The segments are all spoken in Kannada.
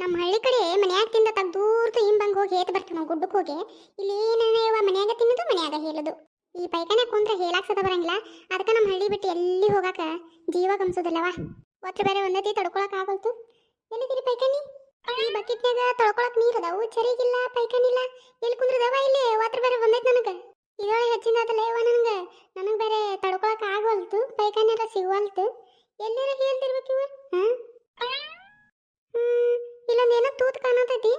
ನಮ್ಮ ಹಳ್ಳಿ ಕಡೆ ಮನ್ಯಾಗ ತಿಂದ ತಗ್ದೂರ್ತು ಹಿಂಬಂಗ್ ಹೋಗಿ ಏತ್ ಬರ್ತೀವಿ ನಾವು ಗುಡ್ಡಕ್ಕೆ ಹೋಗಿ. ಇಲ್ಲಿ ಏನೇವ ಮನ್ಯಾಗ ತಿನ್ನೋದು, ಮನ್ಯಾಗ ಹೇಳೋದು. ಈ ಪೈಖಾನೆ ಕುಂದ್ರೆ ಹೇಳಾಕ್ಸದ ಬರಂಗಿಲ್ಲ. ಅದಕ್ಕೆ ನಮ್ಮ ಹಳ್ಳಿ ಬಿಟ್ಟು ಎಲ್ಲಿ ಹೋಗಾಕ ಜೀವ ಗಮ್ಸೋದಿಲ್ಲವ. ಒತ್ರ ಬೇರೆ ಒಂದತಿ ತಡ್ಕೊಳಕ್ ಆಗಲ್ತು. ಎಲ್ಲಿದ್ದೀರಿ ಪೈಖಾನಿ ಈ ಬಕೆಟ್ನಾಗ ತೊಳ್ಕೊಳಕ್ ನೀರ್ ಅದಾವು, ಚರಿಗಿಲ್ಲ ಪೈಖಾನಿಲ್ಲ ಎಲ್ಲಿ ಕುಂದ್ರದವ ಇಲ್ಲಿ? ಒತ್ರ ಬೇರೆ ಬಂದೈತಿ ನನಗೆ. ಇದೊಳಗೆ ಹೆಚ್ಚಿನ ಅದಲ್ಲ ನನಗೆ. ನನಗೆ ಬೇರೆ ತಡ್ಕೊಳಕ್ ಆಗೋಲ್ತು ಪೈಖಾನೆ ಸಿಗೋಲ್ತು ಎಲ್ಲಾರ ಹೇಳ್ತಿರ್ಬೇಕು ಇವ ಹಾಂ ಹ್ಮ್, ಇಲ್ಲೊಂದ್ ಏನೋ ತೂತ್ ಕಾಣತೈತಿ.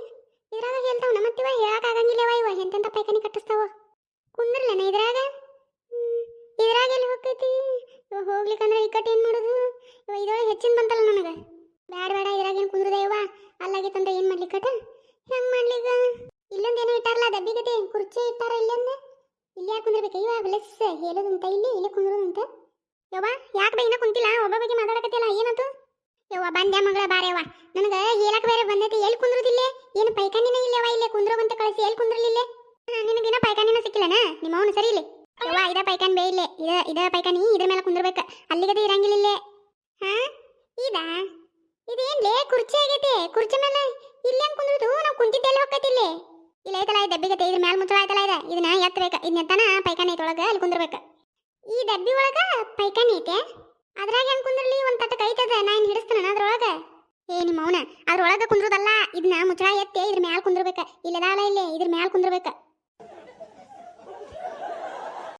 ಇದ್ರಾಗ ಹೇಳ್ತಾವ ನಮ್ಮತ್ತಿವ ಹೇಳಕ್ ಆಗಂಗಿಲ್ಲವ ಇವ ಎಂತೆಂತ ಪೈಖಾನಿ ಕಟ್ಟಿಸ್ತಾವ. ಕುಂದ್ರಲೇನ ಇದ್ರಾಗ? ಇದ್ರಾಗ ಎಲ್ಲಿ ಹೋಗ್ತೈತಿ? ಇವ ಹೋಗ್ಲಿಕ್ಕಂದ್ರೆ ಈ ಕಟ್ ಏನ್ ಮಾಡೋದು? ಇವ ಇದ್ರೊಳಗೆ ಹೆಚ್ಚಿನ ಬಂತಲ್ಲ ನನಗೆ. ಬ್ಯಾಡ ಬೇಡ ಇದ್ರಾಗ ಏನು ಕುಂದ್ರದ ಇವ ಅಲ್ಲಾಗಿತ್ತಂದ್ರ ಏನ್ ಮಾಡ್ಲಿಕ್ಕಟ ಹೆಂಗ್ ಮಾಡ್ಲಿಗ? ಇಲ್ಲೊಂದ್ ಏನೋ ಇಟ್ಟಾರಲ್ಲ ದಬ್ಬಿಗತೆ, ಕುರ್ಚಿ ಇಟ್ಟಾರ ಇಲ್ಲೊಂದು? ಇಲ್ಲಿ ಯಾಕೆ ಕುಂದಿರ್ಬೇಕು? ಇವ ಬ್ಲೆಸ್ ಹೇಳೋದಂತ, ಇಲ್ಲಿ ಇಲ್ಲಿ ಕುಂದ್ರೋದಂತ. ಯವ್ವ, ಯಾಕೆ ಬೈನ ಕುಂತಿಲ್ಲ? ಒಬ್ಬ ಬಗ್ಗೆ ಮಾತಾಡಕತ್ತಿಲ್ಲ ಯವ್ವ ಬಂದ್ಯಾ ಮಗಳ ಬಾರೇವ ನನಗ ಹೇಳಕ್ ಬೇರೆ ಬಂದೈತಿ ಎಲ್ಲಿ ಕುಂದ್ರದಿಲ್ಲೇ? ಏನು ಪೈಖಾನಿನ ಇಲ್ಲವ ಇಲ್ಲೇ ಕುಂದ್ರವಂತ ಕಳಿಸಿ ಎಲ್ಲಿ ಕುಂದ್ರಲಿಲ್ಲೇ? ನಿನಗಿನ ಪೈಖಾನಿನ ಸಿಕ್ಕಿಲ್ಲನ? ನಿಮ್ಮ ಅವನು ಸರಿ ಇಲ್ಲಿ. ಯವ್ವ, ಇದ ಪೈಖಾನಿ ಬೇ ಇಲ್ಲೇ. ಇದ ಇದ ಪೈಖಾನಿ ಇದ್ರ ಮೇಲೆ ಕುಂದ್ರಬೇಕ. ಅಲ್ಲಿಗದೆ ಇರಂಗಿಲ್ಲ ಇಲ್ಲೇ. ಹಾ? ಇದಾ? ಇದೇನ್ಲೇ ಕುರ್ಚಿ ಆಗೈತೆ. ಕುರ್ಚಿ ಮೇಲೆ ಇಲ್ಲೇ ಕುಂದ್ರದು? ನಾವು ಕುಂತಿದ್ದೆಲ್ಲ ಹೋಗತ್ತಿಲ್ಲೇ ಇಲ್ಲ? ಐತಲ್ಲ ಈ ಡಬ್ಬಿಗತೆ ಇದ್ರ ಮ್ಯಾಲ ಮುಚ್ಚಳ ಐತಲ್ಲ ಇದೆ. ಇದನ್ನ ಎತ್ತಬೇಕ. ಇದನ್ನೆತ್ತಾನ ಪೈಖಾನಿ ಐತೊಳಗ ಅಲ್ಲಿ ಕುಂದ್ರಬೇಕ. ಈ ಡಬ್ಬಿ ಒಳಗ ಪೈಖಾನಿ ಐತೆ. ಅದ್ರಾಗ ಹೆಂಗ್ ಕುಂದ್ರಲಿ? ಒಂದ್ ತಟ್ಟ ಕೈತದ ನಾ ಏನ್ ಹಿಡಿಸ್ತಾನ ಅದ್ರೊಳಗ. ಏ ನಿಮ್ಮ ಅವನ ಅದ್ರೊಳಗ ಕುಂದ್ರದಲ್ಲ ಇದನ್ನ ಮುಚ್ಚಳ ಎತ್ತಿ ಇದ್ರ ಮ್ಯಾಲ ಕುಂದ್ರಬೇಕ. ಇಲ್ಲದಾಳ ಇಲ್ಲೇ, ಇದ್ರ ಮ್ಯಾಲ ಕುಂದ್ರಬೇಕ.